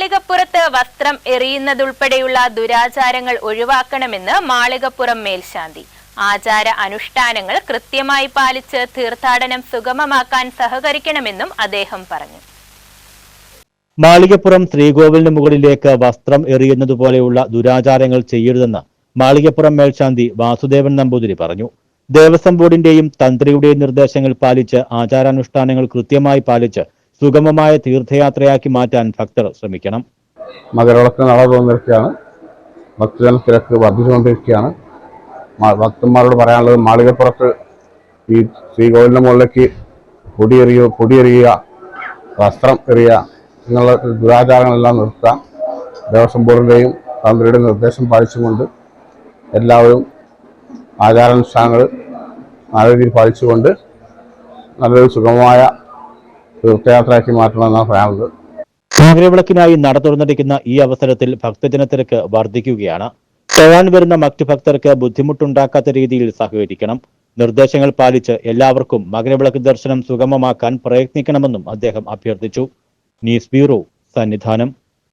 മാളികപ്പുറത്ത് വസ്ത്രം എറിയുന്നതുൾപ്പെടെയുള്ള ദുരാചാരങ്ങൾ ഒഴിവാക്കണമെന്ന് മാളികപ്പുറം മേൽശാന്തി. ആചാര അനുഷ്ഠാനങ്ങൾ കൃത്യമായി പാലിച്ച് തീർത്ഥാടനം സുഗമമാക്കാൻ സഹകരിക്കണമെന്നും അദ്ദേഹം പറഞ്ഞു. മാളികപ്പുറം ശ്രീകോവിലിന് മുകളിലേക്ക് വസ്ത്രം എറിയുന്നതുപോലെയുള്ള ദുരാചാരങ്ങൾ ചെയ്യരുതെന്ന് മാളികപ്പുറം മേൽശാന്തി വാസുദേവൻ നമ്പൂതിരി പറഞ്ഞു. ദേവസ്വം ബോർഡിന്റെയും തന്ത്രിയുടെയും നിർദ്ദേശങ്ങൾ പാലിച്ച് ആചാരാനുഷ്ഠാനങ്ങൾ കൃത്യമായി പാലിച്ച് സുഗമമായ തീർത്ഥയാത്രയാക്കി മാറ്റാൻ ഭക്തർ ശ്രമിക്കണം. മകരവിളക്ക് നട തുറന്നിരിക്കുകയാണ് ഭക്തജന തിരക്ക് വർദ്ധിച്ചുകൊണ്ടിരിക്കുകയാണ്. ഭക്തന്മാരോട് പറയാനുള്ളത് മാളികപ്പുറത്ത് ഈ ശ്രീകോവിലിന്റെ മുകളിലേക്ക് പൊടിയെറിയോ പൊടിയെറിയുക വസ്ത്രം എറിയുക എന്നുള്ള ദുരാചാരങ്ങളെല്ലാം നിർത്താം ദേവസ്വം ബോർഡിന്റെയും തന്ത്രിയുടെയും നിർദ്ദേശം പാലിച്ചുകൊണ്ട് എല്ലാവരും ആചാരാനുഷ്ഠാനങ്ങൾ നല്ല രീതിയിൽ പാലിച്ചുകൊണ്ട് നല്ലൊരു സുഗമമായ തീർത്ഥയാത്രയാക്കി മാറ്റണമെന്നാണ് പറയാനുള്ളത് മകരവിളക്കിനായി നട തുറന്നിരിക്കുന്ന ഈ അവസരത്തിൽ ഭക്തജന തിരക്ക് വർദ്ധിക്കുകയാണ്. തൊഴാൻ വരുന്ന മറ്റു ഭക്തർക്ക് ബുദ്ധിമുട്ടുണ്ടാക്കാത്ത രീതിയിൽ സഹകരിക്കണം. നിർദ്ദേശങ്ങൾ പാലിച്ച് എല്ലാവർക്കും മകരവിളക്ക് ദർശനം സുഗമമാക്കാൻ പ്രയത്നിക്കണമെന്നും അദ്ദേഹം അഭ്യർത്ഥിച്ചു. News bureau Sannidhanam.